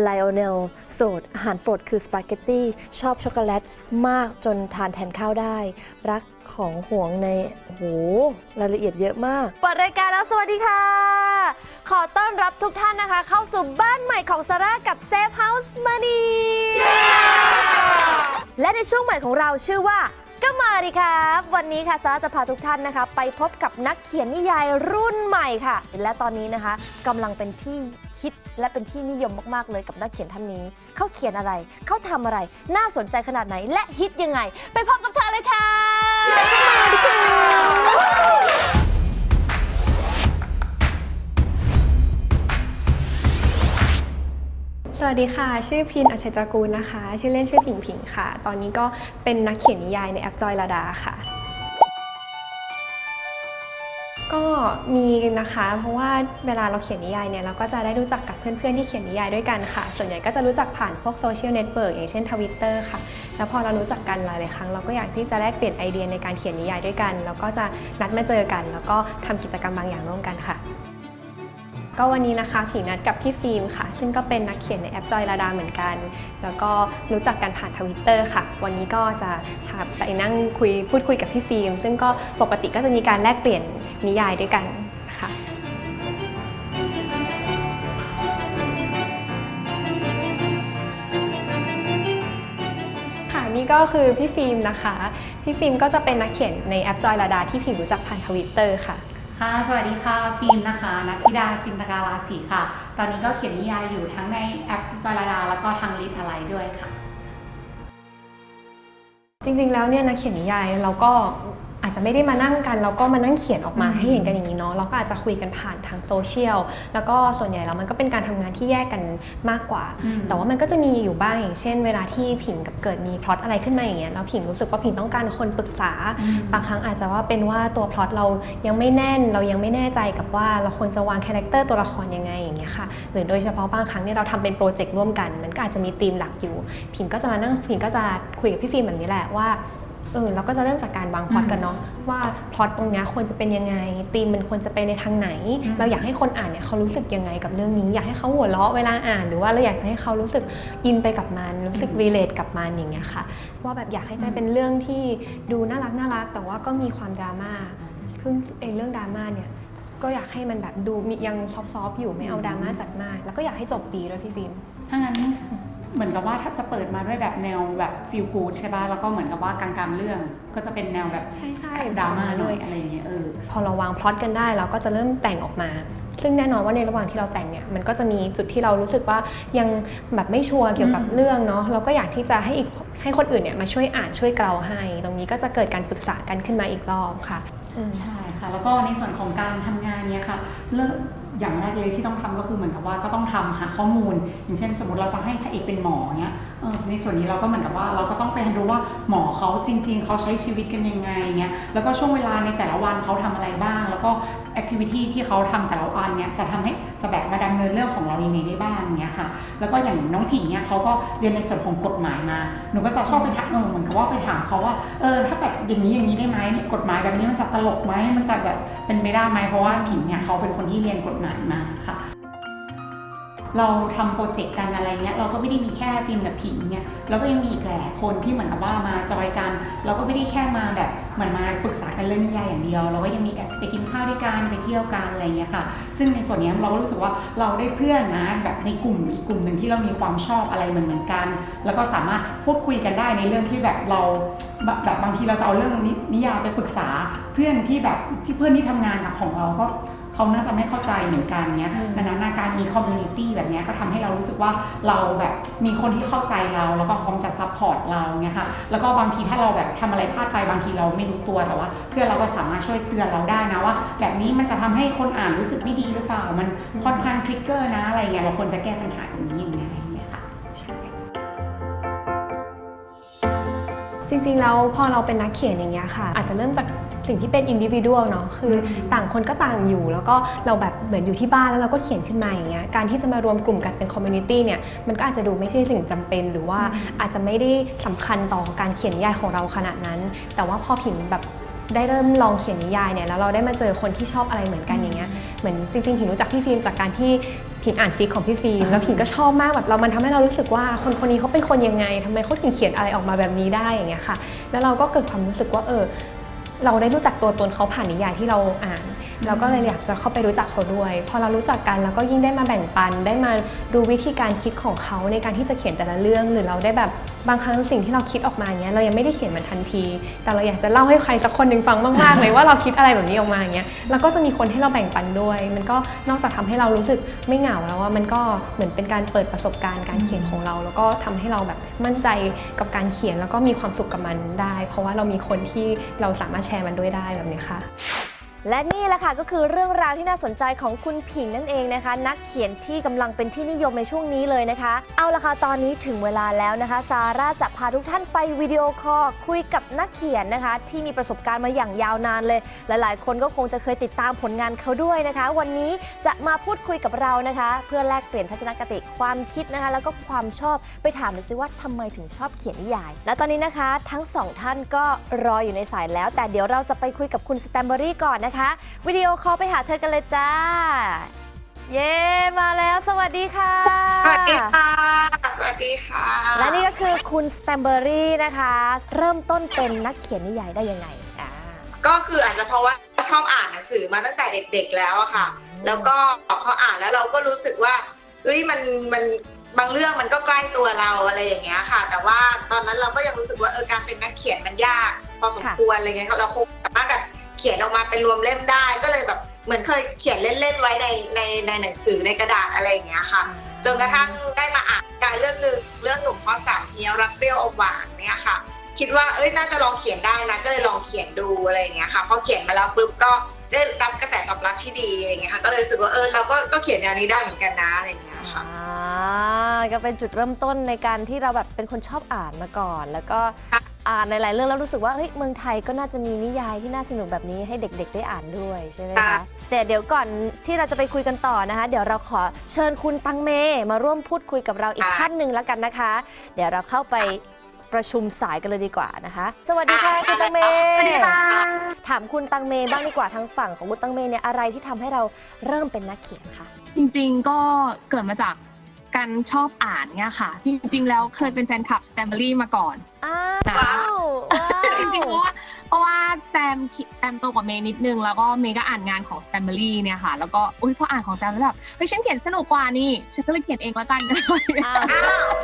ไลโอเนลโสด อาหารโปรดคือสปาเกตตี้ ชอบช็อกโกแลตมากจนทานแทนข้าวได้ รักของห่วงในโอ้โหรายละเอียดเยอะมาก เปิดรายการแล้วสวัสดีค่ะ ขอต้อนรับทุกท่านนะคะ เข้าสู่บ้านใหม่ของซาร่ากับ Safe House Money และในช่วงใหม่ของเราชื่อว่า ก็มาดีครับ วันนี้ค่ะซาจะพาทุกท่านนะคะ ไปพบกับนักเขียนนิยายรุ่นใหม่ค่ะ และตอนนี้นะคะกำลังเป็นที่คิดและเป็นที่นิยมมากๆเลยกับนักเขียนท่านนี้ เขาเขียนอะไร เขาทำอะไร น่าสนใจขนาดไหนและฮิตยังไง ไปพบกับเธอเลยค่ะ สวัสดีค่ะ ชื่อพินอัชตระกูลนะคะ ชื่อเล่นชื่อผิงผิงค่ะ ตอนนี้ก็เป็นนักเขียนนิยายในแอปจอยลาดาค่ะ ก็มีนะคะ เพราะว่าเวลาเราเขียนนิยายเนี่ยเราก็จะได้รู้จักกับเพื่อนๆที่เขียนนิยายด้วยกันค่ะ ส่วนใหญ่ก็จะรู้จักผ่านพวกโซเชียลเน็ตเวิร์กอย่างเช่นทวิตเตอร์ค่ะ แล้วพอเรารู้จักกันหลายๆครั้ง เราก็อยากที่จะแลกเปลี่ยนไอเดียในการเขียนนิยายด้วยกัน แล้วก็จะนัดมาเจอกัน แล้วก็ทำกิจกรรมบางอย่างร่วมกันค่ะ ก็วันนี้นะคะผิงนัดกับพี่ฟิล์มค่ะ ซึ่งก็เป็นนักเขียนในแอปจอยลาดาเหมือนกัน แล้วก็รู้จักกันผ่านทวิตเตอร์ค่ะ วันนี้ก็จะพาไปนั่งคุยพูดคุยกับพี่ฟิล์ม ซึ่งก็ปกติก็จะมีการแลกเปลี่ยนนิยายด้วยกันค่ะค่ะนี่ก็คือพี่ฟิล์มนะคะ พี่ฟิล์มก็จะเป็นนักเขียนในแอปจอยลาดาที่ผิงรู้จักผ่านทวิตเตอร์ค่ะ ค่ะ สวัสดีค่ะ ฟิล์มนะคะ นัทธิดา จินตการาศีค่ะ ตอนนี้ก็เขียนนิยายอยู่ทั้งในแอปจอยลาดา แล้วก็ทางลิทอะไรด้วยค่ะ จริงๆ แล้วเนี่ยนักเขียนนิยายเราก็ อาจจะไม่ได้มานั่งกันแล้วก็มานั่งเขียนออกมาอืมให้เห็นกันอย่างนี้เนาะเราก็อาจจะคุยกันผ่านทางโซเชียลแล้วก็ส่วนใหญ่แล้วมันก็เป็นการทำงานที่แยกกันมากกว่าอืมแต่ว่ามันก็จะมีอยู่บ้างอย่างเช่น เวลาที่ผิงกับเกิดมีพล็อตอะไรขึ้นมาอย่างเงี้ยแล้วผิงรู้สึกว่าผิงต้องการคนปรึกษาอืมบางครั้งอาจจะว่าเป็นว่าตัวพล็อตเรายังไม่แน่นเรายังไม่แน่ใจกับว่าเราควรจะวางคาแรคเตอร์ตัวละครยังไงอย่างเงี้ยค่ะหรือโดยเฉพาะบางครั้งเนี่ยเราทำเป็นโปรเจกต์ร่วมกัน มันก็อาจจะมีธีมหลักอยู่ ผิงก็จะมานั่งผิงก็จะคุยกับพี่ฟิล์มแบบนี้แหละว่า เออเราก็จะเริ่มจากการวางพล็อตกันเนาะว่าพล็อตตรงเนี้ยควรจะเป็นยังไงธีมมันควรจะไปในทางไหนอืมเราอยากให้คนอ่านเนี่ยเขารู้สึกยังไงกับเรื่องนี้ อยากให้เขาหัวเราะเวลาอ่าน หรือว่าเราอยากจะให้เขารู้สึกอินไปกับมัน รู้สึกรีเลทกับมันอย่างเงี้ยค่ะ ว่าแบบอยากให้ใจเป็นเรื่องที่ดูน่ารักน่ารัก แต่ว่าก็มีความดราม่าซึ่งไอ้เรื่องดราม่าเนี่ยก็อยากให้มันแบบดูมียังซอฟๆอยู่ไม่เอาดราม่าจัดมาก แล้วก็อยากให้จบดีด้วยพี่ฟิล์มถ้างั้น เหมือนกับว่าถ้าจะเปิดมาด้วยแบบแนวแบบฟิลกูดใช่ป่ะแล้วก็เหมือนกับว่ากลางๆเรื่อง ก็จะเป็นแนวแบบใช่ใช่ดราม่าหน่อยอะไรอย่างเงี้ยเออพอเราวางพล็อตกันได้เราก็จะเริ่มแต่งออกมา ซึ่งแน่นอนว่าในระหว่างที่เราแต่งเนี่ยมันก็จะมีจุดที่เรารู้สึกว่ายังแบบไม่ชัวร์เกี่ยวกับอืมเรื่องเนาะเราก็อยากที่จะให้อีกให้คนอื่นเนี่ยมาช่วยอ่านช่วยเกลาให้ ตรงนี้ก็จะเกิดการปรึกษากันขึ้นมาอีกรอบค่ะอืมใช่ค่ะ แล้วก็ในส่วนของการทำงานเนี่ยค่ะเริ่ม อย่างแรกเลยที่ต้องทำก็คือเหมือนกับว่าก็ต้องทำหาข้อมูล อย่างเช่น สมมติเราจะให้พระเอกเป็นหมอเนี้ยในส่วนนี้เราก็เหมือนกับว่าเราก็ต้องไปดูว่าหมอเขาจริง ๆเขาใช้ชีวิตกันยังไงเนี้ยแล้วก็ช่วงเวลาในแต่ละวันเขาทำอะไรบ้าง แล้วก็ แอคทิวิตี้ที่เขาทำแต่ละวันเนี่ยจะทำให้จะแบบมาดำเนินเรื่องของเราในนี้ได้บ้างเนี่ยค่ะ แล้วก็อย่างน้องผิงเนี่ยเขาก็เรียนในส่วนของกฎหมายมา หนูก็จะชอบไปถามเออเหมือนกับว่าไปถามเขาว่า เออ ถ้าแบบอย่างนี้อย่างนี้ได้ไหมกฎหมายแบบนี้มันจะตลกไหมมันจะแบบเป็นไปได้ไหมเพราะว่าผิงเนี่ยเขาเป็นคนที่เรียนกฎหมายมาค่ะ เราทำโปรเจกต์กันอะไรเงี้ยเราก็ไม่ได้มีแค่ฟิล์มกับผิงเนี่ยเราก็ยังมีอีกหลายคนที่เหมือนกับว่ามาจอยกัน เราก็ไม่ได้แค่มาแบบเหมือนมาปรึกษากันเรื่องนิยายอย่างเดียว เราก็ยังมีแบบไปกินข้าวด้วยกันไปเที่ยวกันอะไรเงี้ยค่ะ ซึ่งในส่วนนี้เราก็รู้สึกว่าเราได้เพื่อนนะแบบในกลุ่มอีกกลุ่มหนึ่งที่เรามีความชอบอะไรเหมือนเหมือนกัน แล้วก็สามารถพูดคุยกันได้ในเรื่องที่แบบเราแบบแบบบางทีเราจะเอาเรื่องนิยายไปปรึกษาเพื่อนที่แบบที่เพื่อนที่ทำงานของเราก็ เขาน่าจะไม่เข้าใจเหมือนกันเนี้ยอืมดังนั้นการมีคอมมูนิตี้แบบเนี้ยก็ทำให้เรารู้สึกว่าเราแบบมีคนที่เข้าใจเราแล้วก็พร้อมจะซัพพอร์ตเราเนี้ยค่ะแล้วก็บางทีถ้าเราแบบทำอะไรพลาดไปบางทีเราไม่รู้ตัวแต่ว่า เพื่อนเราก็สามารถช่วยเตือนเราได้นะว่า แบบนี้มันจะทำให้คนอ่านรู้สึกไม่ดีหรือเปล่า มันค่อนข้างทริกเกอร์นะอะไรเงี้ยเราควรจะแก้ปัญหาตรงนี้ยังไงเงี้ยค่ะใช่จริงๆแล้วพอเราเป็นนักเขียนอย่างเงี้ยค่ะ อาจจะเริ่มจาก สิ่งที่เป็นอินดิวิ u a l เนาะคืออมต่างคนก็ต่างอยู่ แล้วก็เราแบบเหมือนอยู่ที่บ้านแล้วเราก็เขียนขึ้นมาอย่างเงี้ยการที่จะมารวมกลุ่มกันเป็นคอมมูนิตี้เนี่ยมันก็อาจจะดูไม่ใช่สิ่งจำเป็น หรือว่าอาจจะไม่ได้สำคัญต่อการเขียนนิยายของเราขนาดนั้น แต่ว่าพอผิงแบบได้เริ่มลองเขียนนิยายเนี่ยแล้วเราได้มาเจอคนที่ชอบอะไรเหมือนกันอย่างเงี้ยเหมือนจริงๆผิงรู้จักพี่ฟิล์มจากการที่ผิงอ่านฟิกของพี่ฟิล์มแล้วผิงก็ชอบมากแบบเรามันทำให้เรารู้สึกว่าคนคนนี้เขาเป็นคนยังไงทำไมเขาถึงเขียนอะไรออกมาแบบนี้ได้อย่างเงี้ยค่ะ แล้วเราก็เกิดความรู้สึกว่าเออ เราได้รู้จักตัวตนเขาผ่านนิยายที่เราอ่าน เราก็เลยอยากจะเข้าไปรู้จักเขาด้วย พอเรารู้จักกันเราก็ยิ่งได้มาแบ่งปัน ได้มาดูวิธีการคิดของเขาในการที่จะเขียนแต่ละเรื่อง หรือเราได้แบบบางครั้งสิ่งที่เราคิดออกมาเนี้ยเรายังไม่ได้เขียนมันทันที แต่เราอยากจะเล่าให้ใครสักคนหนึ่งฟังมากๆเลยว่าเราคิดอะไรแบบนี้ออกมาเงี้ยแล้วก็จะมีคนให้เราแบ่งปันด้วย มันก็นอกจากทำให้เรารู้สึกไม่เหงาแล้วว่ามันก็เหมือนเป็นการเปิดประสบการณ์การเขียนของเรา แล้วก็ทำให้เราแบบมั่นใจกับการเขียนแล้วก็มีความสุขกับมันได้ เพราะว่าเรามีคนที่เราสามารถแชร์มันด้วยได้แบบนี้ค่ะ และนี่แหละค่ะก็คือเรื่องราวที่น่าสนใจของคุณผิงนั่นเองนะคะ นักเขียนที่กำลังเป็นที่นิยมในช่วงนี้เลยนะคะ เอาละค่ะตอนนี้ถึงเวลาแล้วนะคะ ซาร่าจะพาทุกท่านไปวิดีโอคอลคุยกับนักเขียนนะคะ ที่มีประสบการณ์มาอย่างยาวนานเลย หลาย ๆ คนก็คงจะเคยติดตามผลงานเขาด้วยนะคะ วันนี้จะมาพูดคุยกับเรานะคะ เพื่อแลกเปลี่ยนทัศนคติความคิดนะคะ แล้วก็ความชอบไปถามหน่อยสิว่าทำไมถึงชอบเขียนนิยาย และตอนนี้นะคะ ทั้งสองท่านก็รออยู่ในสายแล้ว แต่เดี๋ยวเราจะไปคุยกับคุณสแตมเบอรี่ก่อนนะคะวิดีโอคอลไปหาเธอกันเลยจ้า เย้มาแล้ว สวัสดีค่ะ สวัสดีค่ะ สวัสดีค่ะ และนี่ก็คือคุณสแตมเบอรี่นะคะ เริ่มต้นเป็นนักเขียนนิยายได้ยังไงอ่า ก็คืออาจจะเพราะว่าชอบอ่านหนังสือมาตั้งแต่เด็ก ๆ แล้วอะค่ะ แล้วก็พออ่านแล้วเราก็รู้สึกว่าเฮ้ยมันมันบางเรื่องมันก็ใกล้ตัวเราอะไรอย่างเงี้ยค่ะ แต่ว่าตอนนั้นเราก็ยังรู้สึกว่าเออการเป็นนักเขียนมันยาก พอสมควรอะไรเงี้ยเราคงสามารถแบบ เขียนออกมาเป็นรวมเล่มได้ ก็เลยแบบเหมือนเคยเขียนเล่นๆไว้ในในในหนังสือในกระดาษอะไรอย่างเงี้ยค่ะ จนกระทั่งได้มาอ่านการเรื่องหนึ่งเรื่องหนุ่มข้อสามเนี้ยรักเปรี้ยวอมหวานเนี่ยค่ะ คิดว่าเอ้ยน่าจะลองเขียนได้นะก็เลยลองเขียนดูอะไรอย่างเงี้ยค่ะพอเขียนมาแล้วปุ๊บก็ได้รับกระแสตอบรับที่ดีอะไรอย่างเงี้ยค่ะก็เลยรู้สึกว่าเออเราก็ก็เขียนแนวนี้ได้เหมือนกันนะอะไรอย่างเงี้ยค่ะ อ่าก็เป็นจุดเริ่มต้นในการที่เราแบบเป็นคนชอบอ่านมาก่อน แล้วก็ อ่านในหลายเรื่องแล้วรู้สึกว่าเฮ้ยเมืองไทยก็น่าจะมีนิยายที่น่าสนุกแบบนี้ให้เด็กๆ ได้อ่านด้วยใช่ไหมคะค่ะ แต่เดี๋ยวก่อนที่เราจะไปคุยกันต่อนะคะ เดี๋ยวเราขอเชิญคุณตังเมมาร่วมพูดคุยกับเราอีกท่านหนึ่งแล้วกันนะคะ เดี๋ยวเราเข้าไปประชุมสายกันเลยดีกว่านะคะ สวัสดีค่ะคุณตังเม สวัสดีค่ะถามคุณตังเมบ้างดีกว่าทางฝั่งของคุณตังเมเนี่ยอะไรที่ทำให้เราเริ่มเป็นนักเขียนคะ จริงๆก็เกิดมาจาก การชอบอ่านเนี่ยค่ะ จริงๆ แล้วเคยเป็นแฟนคลับสแตมเบอรี่มาก่อน อ้าว้าววว้าวจริงๆเพราะว่าเพราะว่าแซมคิแซมโตกว่าเมย์นิดนึง แล้วก็เมย์ก็อ่านงานของสแตมเบอรี่เนี่ยค่ะ แล้วก็อุ้ยพออ่านของแซมแล้วแบบเฮ้ยฉันเขียนสนุกกว่านี่ฉันก็เลยเขียนเองแล้วกัน อ้าวอ้าวค่ะ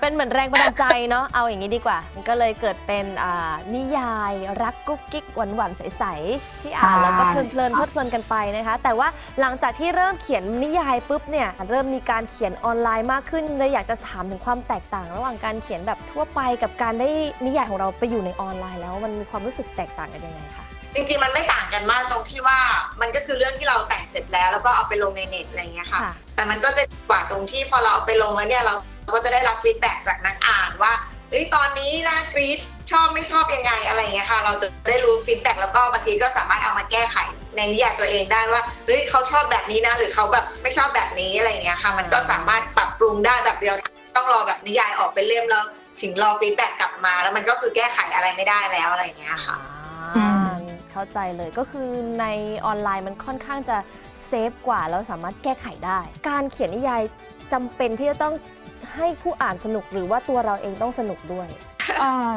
เป็นเหมือนแรงบันดาลใจเนาะ เอาอย่างนี้ดีกว่ามันก็เลยเกิดเป็นอ่านิยายรักกุ๊กกิ๊กหวานหวานๆใสๆที่อ่านใช่ แล้วก็เพลินๆเพลิดเพลินกันไปนะคะ แต่ว่าหลังจากที่เริ่มเขียนนิยายปุ๊บเนี่ย เริ่มมีการเขียนออนไลน์มากขึ้นเลยอยากจะถามถึงความแตกต่าง ระหว่างการเขียนแบบทั่วไปกับการได้นิยายของเราไปอยู่ในออนไลน์แล้วมันมีความรู้สึกแตกต่างกันยังไงคะ จริงๆ มันไม่ต่างกันมากตรงที่ว่ามันก็คือเรื่องที่เราแต่งเสร็จแล้ว แล้วก็เอาไปลงในเน็ตอะไรอย่างเงี้ยค่ะ ค่ะ แต่มันก็จะดีกว่าตรงที่พอเราเอาไปลงแล้วเนี่ยเราก็จะได้รับฟีดแบ็กจากนักอ่านว่าเฮ้ยตอนนี้นะกรีดชอบไม่ชอบยังไงอะไรอย่างเงี้ยค่ะ เราจะได้รู้ฟีดแบ็กแล้วก็บางทีก็สามารถเอามาแก้ไขในนิยายตัวเองได้ว่าเฮ้ยเขาชอบแบบนี้นะ หรือเขาแบบไม่ชอบแบบนี้อะไรอย่างเงี้ยค่ะ มันก็สามารถปรับปรุงได้แบบเดียวต้องรอแบบนิยายออกเป็นเล่มแล้วถึงรอฟีดแบ็กกลับมา แล้วมันก็คือแก้ไขอะไรไม่ได้แล้วอะไรอย่างเงี้ยค่ะอ่า เข้าใจเลยก็คือในออนไลน์มันค่อนข้างจะเซฟกว่าแล้วสามารถแก้ไขได้ การเขียนนิยายจำเป็นที่จะต้องให้ผู้อ่านสนุกหรือว่าตัวเราเองต้องสนุกด้วย เอ่อ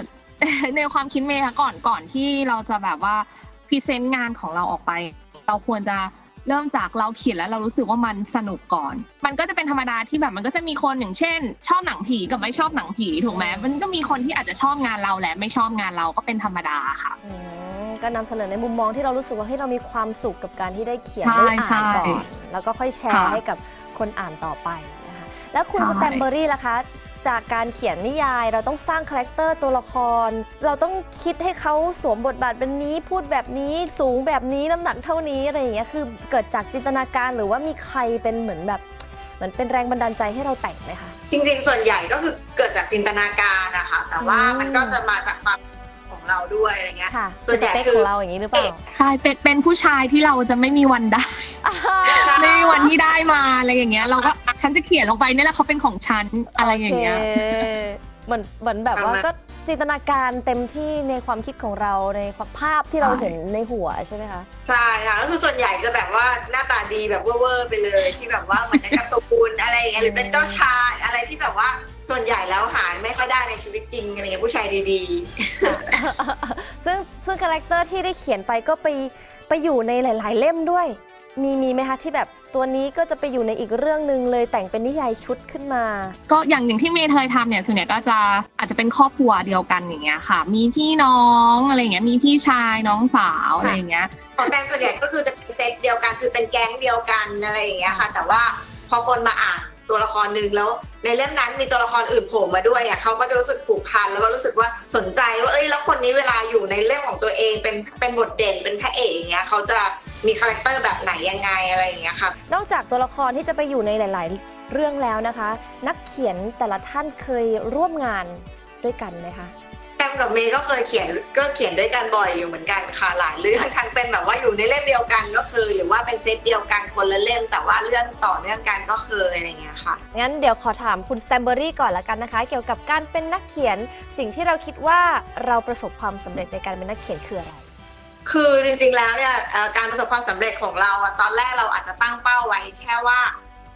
ในความคิดเมย์ค่ะก่อนก่อนที่เราจะแบบว่าพรีเซนต์งานของเราออกไป เราควรจะเริ่มจากเราเขียนแล้วเรารู้สึกว่ามันสนุกก่อน มันก็จะเป็นธรรมดาที่แบบมันก็จะมีคนอย่างเช่น ชอบหนังผีกับไม่ชอบหนังผีถูกไหมมันก็มีคนที่อาจจะชอบงานเราและไม่ชอบงานเราก็เป็นธรรมดาค่ะ อืม ก็นำเสนอในมุมมองที่เรารู้สึกว่าให้ยเรามีความสุขกับการที่ได้เขียนใช่ได้อ่านใช่ก่อน แล้วก็ค่อยแชร์ค่ะให้กับคนอ่านต่อไปนะคะแล้วคุณใช่ สแตมเบอรี่ล่ะคะ จากการเขียนนิยายเราต้องสร้างคาแรคเตอร์ตัวละคร เราต้องคิดให้เขาสวมบทบาทเป็นนี้ พูดแบบนี้สูงแบบนี้น้ำหนักเท่านี้อะไรอย่างเงี้ยคือเกิดจากจินตนาการหรือว่ามีใครเป็นเหมือนแบบเหมือนเป็นแรงบันดาลใจให้เราแต่งไหมคะ จริงๆ ส่วนใหญ่ก็คือเกิดจากจินตนาการนะคะ แต่ว่าอืม มันก็จะมาจากความของ เราด้วยอะไรเงี้ยค่ะส่วนใหญ่สเปคคืขอองเราอย่างนี้หรือเปล่าใช่เป็นเป็นผู้ชายที่เราจะไม่มีวันได้ไม่มีวันที่ได้มาอะไรอย่างเงี้ย เราก็ฉันจะเขียนลงไปนี่แหละเขาเป็นของฉันอะไรอย่างเงี้ยโคเหมือนเหมือนแบบว่าประมาณก็ จินตนาการเต็มที่ในความคิดของเราในภาพที่เราใช่เห็นในหัวใช่ไหมคะ ใช่ค่ะก็คือส่วนใหญ่จะแบบว่าหน้าตาดีแบบเวอร์ๆไปเลยที่แบบว่าเหมือนในการ์ตูนอะไรอย่างเงี้ยหรือเป็นเจ้าชายอะไรที่แบบว่าส่วนใหญ่แล้วหาไม่ค่อยได้ในชีวิตจริงอะไรเงี้ยผู้ชายดีซึ่งซึ่งคาแรคเตอร์ที่ได้เขียนไปก็ไปไปอยู่ในหลาย ๆ เล่มด้วย มีมีไหมคะที่แบบตัวนี้ก็จะไปอยู่ในอีกเรื่องหนึ่งเลยแต่งเป็นนิยายชุดขึ้นมา ก็อย่างอย่างที่เมย์เคยทำเนี่ยส่วนใหญ่ก็จะอาจจะเป็นครอบครัวเดียวกันอย่างเงี้ยค่ะ มีพี่น้องอะไรอย่างเงี้ยมีพี่ชายน้องสาวอะไรอย่างเงี้ยๆของแตนส่วนใหญ่ก็คือจะเป็นเซตเดียวกันคือเป็นแก๊งเดียวกันอะไรอย่างเงี้ยค่ะ แต่ว่าพอคนมาอ่าน ตัวละครหนึ่งแล้วในเล่มนั้นมีตัวละครอื่นโผล่มาด้วยอะเขาก็จะรู้สึกผูกพันแล้วก็รู้สึกว่าสนใจว่าเอ้ยแล้วคนนี้เวลาอยู่ในเล่มของตัวเองเป็นเป็นบทเด่นเป็นพระเอกอย่างเงี้ยเขาจะมีคาแรคเตอร์แบบไหนยังไงอะไรอย่างเงี้ยค่ะนอกจากตัวละครที่จะไปอยู่ในหลาย ๆ เรื่องแล้วนะคะ นักเขียนแต่ละท่านเคยร่วมงานด้วยกันไหมคะ แตมกับเมย์ก็เคยเขียนก็เขียนด้วยกันบ่อยอยู่เหมือนกันค่ะหลายเรื่องทั้งเป็นแบบว่าอยู่ในเล่มเดียวกันก็คือ หรือว่าเป็นเซตเดียวกันคนละเล่ม แต่ว่าเรื่องต่อเนื่องกันก็เคยอะไรอย่างเงี้ยค่ะ งั้นเดี๋ยวขอถามคุณสแตมเบอรี่ก่อนละกันนะคะ เกี่ยวกับการเป็นนักเขียน สิ่งที่เราคิดว่าเราประสบความสำเร็จในการเป็นนักเขียนคืออะไรคือจริงๆแล้วเนี่ยเอ่อการประสบความสำเร็จของเราอะตอนแรกเราอาจจะตั้งเป้าไว้แค่ว่า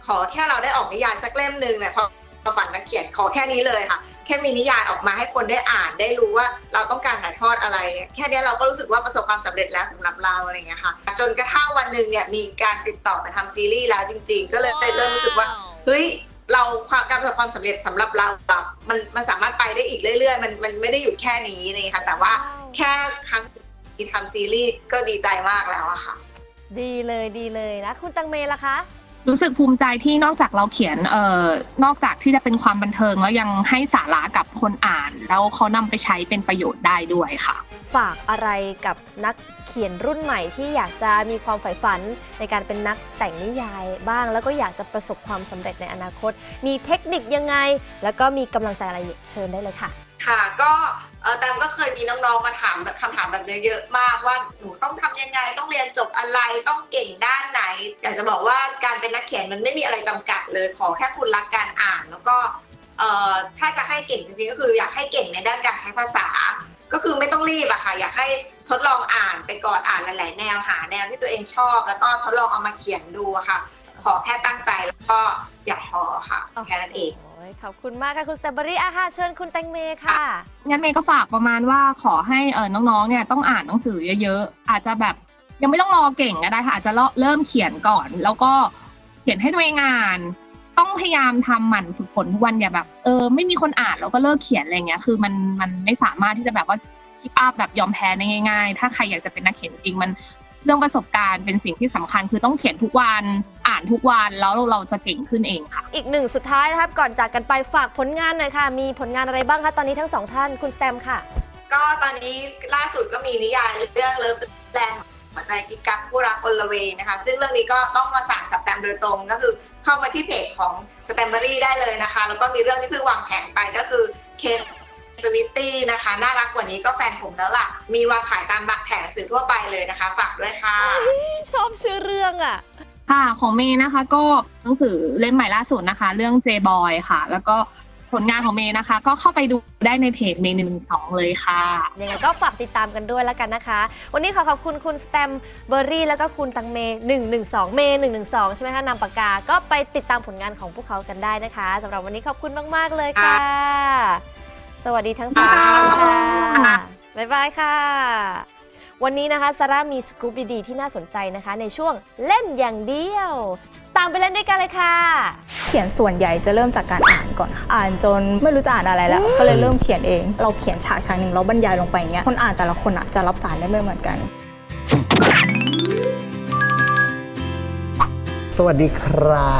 ขอแค่เราได้ออกนิยายสักเล่มหนึ่งเนี่ยความฝันนักเขียนขอแค่นี้เลยค่ะ แค่มีนิยายออกมาให้คนได้อ่านได้รู้ว่าเราต้องการถ่ายทอดอะไร แค่นี้เราก็รู้สึกว่าประสบความสำเร็จแล้วสำหรับเราอะไรเงี้ยค่ะ จนกระทั่งวันหนึ่งเนี่ยมีการติดต่อมาทำซีรีส์แล้วจริง ๆ ก็เลยเริ่มรู้สึกว่าเฮ้ยเราความการประสบความสำเร็จสำหรับเราแบบมันมันสามารถไปได้อีกเรื่อยๆ มันมันไม่ได้หยุดแค่นี้อะไรอย่ค่ะแต่ว่าแค่ครั้งที่ทำซีรีส์ก็ดีใจมากแล้วอะค่ะ ดีเลยดีเลยนะ คุณตังเมล่ะคะ รู้สึกภูมิใจที่นอกจากเราเขียนเอ่อนอกจากที่จะเป็นความบันเทิงแล้วยังให้สาระกับคนอ่าน แล้วเขานำไปใช้เป็นประโยชน์ได้ด้วยค่ะ ฝากอะไรกับนักเขียนรุ่นใหม่ที่อยากจะมีความใฝ่ฝันในการเป็นนักแต่งนิยายบ้าง แล้วก็อยากจะประสบความสำเร็จในอนาคต มีเทคนิคยังไง แล้วก็มีกำลังใจอะไรเชิญได้เลยค่ะ ค่ะก็ เออแตมก็เคยมีน้องๆมาถามแบบคำถามแบบนี้เยอะมากว่าหนูต้องทำยังไงต้องเรียนจบอะไรต้องเก่งด้านไหน อยากจะบอกว่าการเป็นนักเขียนมันไม่มีอะไรจำกัดเลยขอแค่คุณรักการอ่าน แล้วก็เออถ้าจะให้เก่งจริงๆก็คืออยากให้เก่งในด้านการใช้ภาษา ก็คือไม่ต้องรีบอะค่ะ อยากให้ทดลองอ่านไปก่อนอ่านหลายๆแนวหาแนวที่ตัวเองชอบ แล้วก็ทดลองเอามาเขียนดูอะค่ะ ขอแค่ตั้งใจแล้วก็อย่าท้อค่ะแค่นั้นเอง โยขอบคุณมากค่ะ คุณสแตมเบอรี่อาค่ะเชิญคุณแตงเมค่ะ งั้นเมย์ก็ฝากประมาณว่าขอให้เออน้องๆเนี่ยต้องอ่านหนังสือเยอะๆ อาจจะแบบยังไม่ต้องรอเก่งก็ได้ค่ะอาจจะเริ่มเขียนก่อน แล้วก็เขียนให้ตัวเองอ่าน ต้องพยายามทำหมั่นฝึกฝนทุกวันอย่าแบบเออไม่มีคนอ่านแล้วก็เลิกเขียนอะไรเงี้ยคือมันมันไม่สามารถที่จะแบบว่าคิปอัพแบบยอมแพ้ได้ง่าย ๆ ถ้าใครอยากจะเป็นนักเขียนจริงมัน เรื่องประสบการณ์เป็นสิ่งที่สำคัญ คือต้องเขียนทุกวันอ่านทุกวันแล้วเราจะเก่งขึ้นเองค่ะ อีกหนึ่งสุดท้ายนะครับก่อนจากกันไปฝากผลงานหน่อยค่ะ มีผลงานอะไรบ้างคะตอนนี้ทั้งสองท่านคุณสแตมค่ะ ก็ตอนนี้ล่าสุดก็มีนิยายเรื่องเลิฟแรงหัวใจกิกกักผู้รักอลเวงนะคะ ซึ่งเรื่องนี้ก็ต้องมาสั่งกับแตมโดยตรงก็คือเข้ามาที่เพจของสแตมเบอรี่ได้เลยนะคะ แล้วก็มีเรื่องที่เพิ่งวางแผนไปก็คือเคส สวิตตี้นะคะ น่ารักกว่านี้ก็แฟนผมแล้วล่ะ มีวางขายตามแผงหนังสือทั่วไปเลยนะคะ ฝากด้วยค่ะ ชอบชื่อเรื่องอะ ค่ะของเมย์นะคะก็หนังสือเล่มใหม่ล่าสุดนะคะ เรื่อง J Boy ค่ะ แล้วก็ผลงานของเมย์นะคะ ก็เข้าไปดูได้ในเพจเมย์หนึ่งสองเลยค่ะ ยังไงก็ฝากติดตามกันด้วยแล้วกันนะคะ วันนี้ขอขอบคุณคุณสแตมเบอร์รี่ แล้วก็คุณตังเม112 เมย์112 ใช่ไหมคะนามปากกา ก็ไปติดตามผลงานของพวกเขากันได้นะคะสำหรับวันนี้ขอบคุณมาก ๆ เลยค่ะ สวัสดีทั้งสามท่านค่ะ บ๊ายบายค่ะ วันนี้นะคะซาร่ามีสกู๊ปดีๆ ที่น่าสนใจนะคะ ในช่วงเล่นอย่างเดียว ตามไปเล่นด้วยกันเลยค่ะ เขียนส่วนใหญ่จะเริ่มจากการอ่านก่อนค่ะอ่านจนไม่รู้จะอ่านอะไรแล้ว ก็เลยเริ่มเขียนเอง เราเขียนฉากฉากหนึ่งเราบรรยายลงไปอย่างเงี้ยคนอ่านแต่ละคนอะจะรับสารได้ไม่เหมือนกัน สวัสดีครั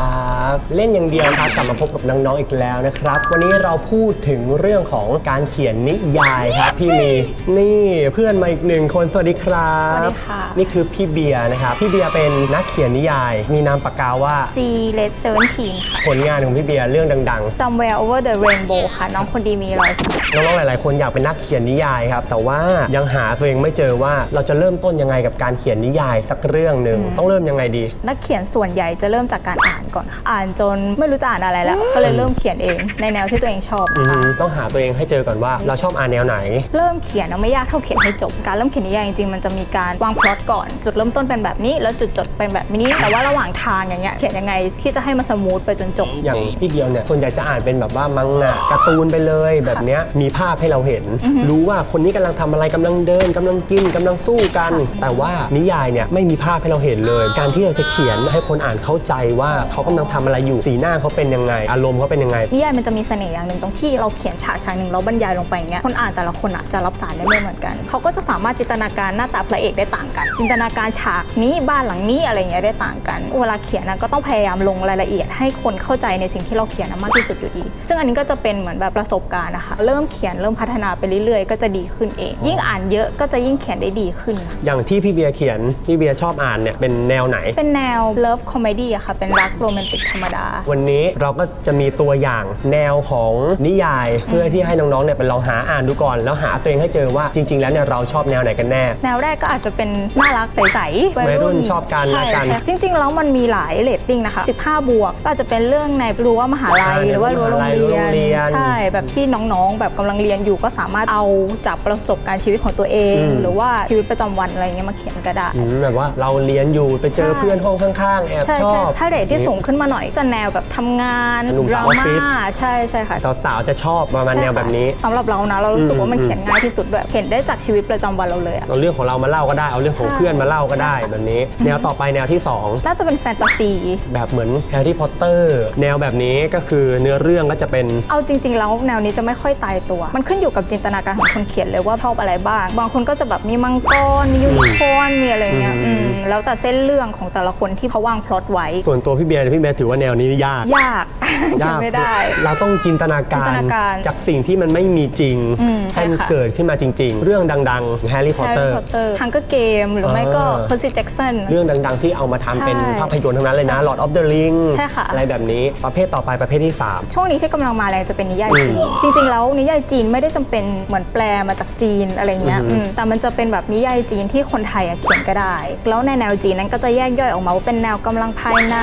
บ เล่นอย่างเดียวครับกลับมาพบกับน้องๆอีกแล้วนะครับ วันนี้เราพูดถึงเรื่องของการเขียนนิยายครับพี่มีนี่เพื่อนมาอีกหนึ่งคนสวัสดีครับสวัสดีค่ะ นี่คือพี่เบียร์นะครับพี่เบียร์เป็นนักเขียนนิยาย มีนามปากกาว่า G Red Seventeen ค่ะ ผลงานของพี่เบียร์เรื่องดัง Somewhere Over the Rainbow ค่ะ น้องคนดีมีรอยสักๆน้องๆหลาย ๆ คนอยากเป็นนักเขียนนิยายครับแต่ว่ายังหาตัวเองไม่เจอว่าเราจะเริ่มต้นยังไงกับการเขียนนิยายสักเรื่องหนึ่งอืมต้องเริ่มยังไงดี นักเขียนส่วนใหญ่หญ่จะเริ่มจากการอ่านก่อนค่ะอ่านจนไม่รู้จะอ่านอะไรแล้ว ก็เลยเริ่มเขียนเองในแนวที่ตัวเองชอบอืมต้องหาตัวเองให้เจอก่อนว่า เราชอบอ่านแนวไหน เริ่มเขียนนะไม่ยากเท่าเขียนให้จบ การเริ่มเขียนนิยายจริงๆมันจะมีการวางพล็อตก่อน จุดเริ่มต้นเป็นแบบนี้ แล้วจุดจบเป็นแบบนี้ แต่ว่าระหว่างทางอย่างเงี้ยเขียนยังไงที่จะให้มันสมูทไปจนจบ อย่างพี่เดียวเนี่ยส่วนใหญ่จะอ่านเป็นแบบว่ามังงะการ์ตูนไปเลยแบบเนี้ยมีภาพให้เราเห็นอือฮึรู้ว่าคนนี้กำลังทำอะไรกำลังเดินกำลังกินกำลังสู้กันค่ะแต่ว่านิยายเนี่ยไม่มีภาพให้เราเห็นเลย การที่เราจะเขียนให้คนอ่านเข้าใจว่าเขากำลังทำอะไรอยู่สีหน้าเขาเป็นยังไง อารมณ์เขาเป็นยังไง นิยายมันจะมีเสน่ห์อย่างหนึ่งตรงที่เราเขียนฉากฉากหนึ่งแล้วบรรยายลงไปอย่างเงี้ยคนอ่านแต่ละคนอะจะรับสารได้ไม่เหมือนกัน เขาก็จะสามารถจินตนาการหน้าตาพระเอกได้ต่างกัน จินตนาการฉากนี้บ้านหลังนี้อะไรเงี้ยได้ต่างกัน เวลาเขียนนะก็ต้องพยายามลงรายละเอียดให้คนเข้าใจในสิ่งที่เราเขียนนะมากที่สุดอยู่ดี ซึ่งอันนี้ก็จะเป็นเหมือนแบบประสบการณ์นะคะเริ่มเขียนเริ่มพัฒนาไปเรื่อยๆ ก็จะดีขึ้นเอง ยิ่งอ่านเยอะก็จะยิ่งเขียนได้ดีขึ้น อย่างที่พี่เบียร์เขียนพี่เบียร์ชอบอ่านเนี่ยเป็นแนวไหน เป็นแนวเลิฟคอมเมดี้อะค่ะ เป็นรักโรแมนติกธรรมดา วันนี้เราก็จะมีตัวอย่างแนวของนิยายเพื่อที่ให้น้องๆเนี่ยไปลองหาอ่านดูก่อน แล้วหาตัวเองให้เจอว่าจริง ๆ แล้วเนี่ยเราชอบแนวไหนกันแน่ แนวแรกก็อาจจะเป็นน่ารักใสๆวัยรุ่นชอบกันใช่ละกันใช่จริง ๆ แล้วมันมีหลายเรตติ้งนะคะ 15 บวก ก็อาจจะเป็นเรื่องในรั้วมหาลัยอ่าหรือว่ารั้วโรงในรั้วเรียโรงเรียนนใช่ แบบที่น้องๆ แบบกำลังเรียนอยู่ก็สามารถเอาจากประสบการณ์ชีวิตของตัวเอง อืม หรือว่าชีวิตประจำวันอะไรเงี้ยมาเขียนก็ได้ อืมแบบว่าเราเรียนอยู่ไปเจอใช่ เพื่อนห้องข้างๆแอบใช่ชอใช่บถ้าเรตที่สูงขึ้นมาหน่อยจะแนวแบบทำงานหนุ่มดสาราวออฟฟิม่าศ ใช่ใช่ค่ะสาวๆจะชอบประมาณแนวแบบนี้สำหรับเรานะ เรารู้สึกว่ามันอืมเขียนง่ายที่สุดด้วยเห็นได้จากชีวิตประจำวันเราเลยอะ เอาเรื่องของเรามาเล่าก็ได้ เอาเรื่องของใช่ เพื่อนมาเล่าก็ได้แบบนี้ แนวต่อไปแนวที่ 2 น่าจะเป็นแฟนตาซี แบบเหมือนแฮร์รี่พอตเตอร์แนวแบบนี้ก็คือเนื้อเรื่องก็จะเป็น เอาจริง ๆ แล้วแนวนี้จะไม่ค่อยตายตัว มันขึ้นอยู่กับจินตนาการของคนเขียนเลยว่าชอบอะไรบ้าง บางคนก็จะแบบมีมังกร มียูนิคอร์นมีอะไรเงี้ยอืม อืมแล้วแต่เส้นเรื่องของแต่ละคนที่เขาวางพล็อตไว้ ส่วนตัวพี่เบียร์พี่เบียร์ถือว่าแนวนี้ยาก ยากเขียนไม่ได้ เราต้องจินตนาการ จินตนาการจากสิ่งที่มันไม่มีจริงอืมให้มันใช่ค่ะ เกิดขึ้นมาจริง ๆ เรื่องดังๆแฮร์รี่พอตแฮร์เตอรี่ร์ พอตเตอร์ฮังเกอร์เกมหรือไม่ก็อ่า เพอร์ซี่แจ็กสัน เรื่องดังๆ ที่เอามาทำเป็นใช่ภาพยนตร์ทั้งนั้นเลยนะ Lord of the Ring ใช่ค่ะ อะไรแบบนี้ประเภทต่อไปประเภทที่ 3 ช่วงนี้ที่กำลังมาแรงจะเป็นนิยายอืมจีน จริง ๆ แล้วนิยายจีนไม่ได้จำเป็นเหมือนแปลมาจากจีนอะไรเงี้ยอือหืออืมแต่มันจะเป็นแบบนิยายจีนที่คนไทยอะเขียนก็ได้ แล้วในแนวจีนนั้นก็จะแยกย่อยออกมาว่าเป็นแนวกำลังภายใน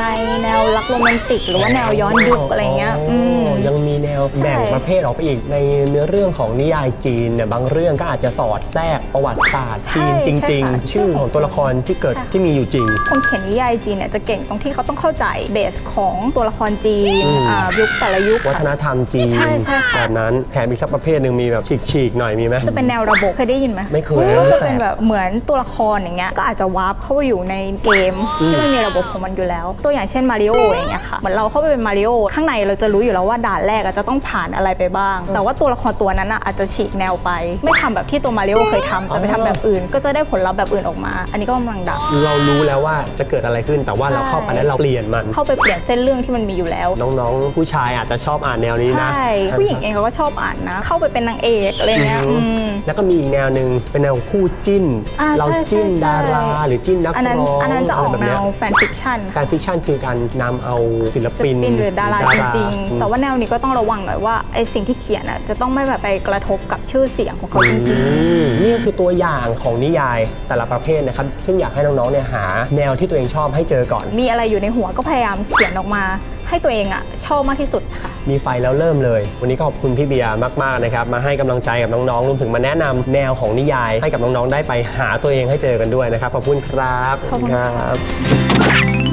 แนวรักโรแมนติก หรือว่าแนวย้อนยุคอะไรเงี้ยอ๋ออมยังมีแนวใช่แบ่งประเภทออกไปอีกในเนื้อเรื่องของนิยายจีนเนี่ยบางเรื่องก็อาจจะสอดแทรกประวัติศาสตร์จีนจริงๆชื่อของตัวละครที่เกิดที่มีอยู่จริง คนเขียนนิยายจีนเนี่ยจะเก่งตรงที่เขาต้องเข้าใจเบสของตัวละครจีนอืม อ่ายุคแต่ละยุค วัฒนธรรมจีนใช่ใช่ค่ะ แบบนั้นแถมอีกสักประเภทหนึ่งมีแบบฉีกๆหน่อยมีไหม จะเป็นแนวระบบเคยได้ยินไหมไม่เคยก็จะเป็นแบบเหมือนตัวละครอย่างเงี้ยก็อาจจะวาร์ปเข้าไปอยู่ในเกมอืมที่มันมีระบบของมันอยู่แล้ว ตัวอย่างเช่นมาริโออย่างเงี้ยค่ะเหมือนเราเข้าไปเป็นมาริโอข้างในเราจะรู้อยู่แล้วว่าด่านแรกอะจะต้องผ่านอะไรไปบ้าง แต่ว่าตัวละครตัวนั้นอะอาจจะฉีกแนวไป ไม่ทำแบบที่ตัวมาริโอเคยทำแต่ไปทำแบบอื่น ก็จะได้ผลลัพธ์แบบอื่นออกมา อันนี้ก็กำลังดังเรารู้แล้วว่าจะเกิดอะไรขึ้นแต่ว่าเราเข้าไปแล้วเราเปลี่ยนมัน เข้าไปเปลี่ยนเส้นเรื่องที่มันมีอยู่แล้ว น้องๆ ผู้ชายอาจจะชอบอ่านแนวนี้นะใช่ผู้หญิงเองเขาก็ชอบอ่านนะ เข้าไปเป็นนางเอกอะไรเงี้ยอืมอืมแล้วก็มีอีกแนวหนึ่งเป็นแนวคู่จิ้นอ่าเราใช่จิ้นใช่ดาราใช่หรือจิ้นนักอันนั้นร้องอันนั้นจะออกไรแบบแนเนี้ยวแฟนฟิคชั่นการฟิกชันคือการนำเอาศิลศิลปินปินหรือดาราจริงอืมๆแต่ว่าแนวนี้ก็ต้องระวังหน่อยว่าไอสิ่งที่เขียนอะจะต้องไม่แบบไปกระทบกับชื่อเสียงของเขาจริง อืมนี่ก็คือตัวอย่างของนิยายแต่ละประเภทนะครับ ซึ่งอยากให้น้องๆเนี่ยหาแนวที่ตัวเองชอบให้เจอก่อน ๆ มีอะไรอยู่ในหัวก็พยายามเขียนออกมา ให้ตัวเองอะชอบมากที่สุดค่ะ มีไฟแล้วเริ่มเลย วันนี้ก็ขอบคุณพี่เบียร์มากๆนะครับ มาให้กำลังใจกับน้องๆ รวมถึงมาแนะนำแนวของนิยาย ให้กับน้องๆ ได้ไปหาตัวเองให้เจอกันด้วยนะครับ ขอบคุณครับขอบคุณค่ะครับ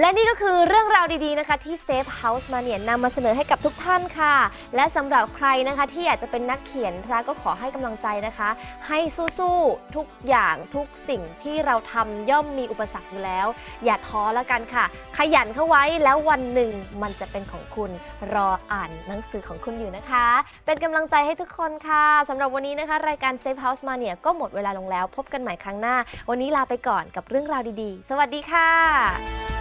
และนี่ก็คือเรื่องราวดีๆนะคะที่ Safe House มาเนี่ยนำมาเสนอให้กับทุกท่านค่ะ และสำหรับใครนะคะที่อยากจะเป็นนักเขียนนะคะก็ขอให้กำลังใจนะคะ ให้สู้ๆทุกอย่างทุกสิ่งที่เราทำย่อมมีอุปสรรคอยู่แล้ว อย่าท้อแล้วกันค่ะ ขยันเข้าไว้แล้ววันหนึ่งมันจะเป็นของคุณรออ่านหนังสือของคุณอยู่นะคะ เป็นกำลังใจให้ทุกคนค่ะสำหรับวันนี้นะคะ รายการ Safe House มาเนี่ยก็หมดเวลาลงแล้ว พบกันใหม่ครั้งหน้า วันนี้ลาไปก่อนกับเรื่องราวดีๆ สวัสดีค่ะ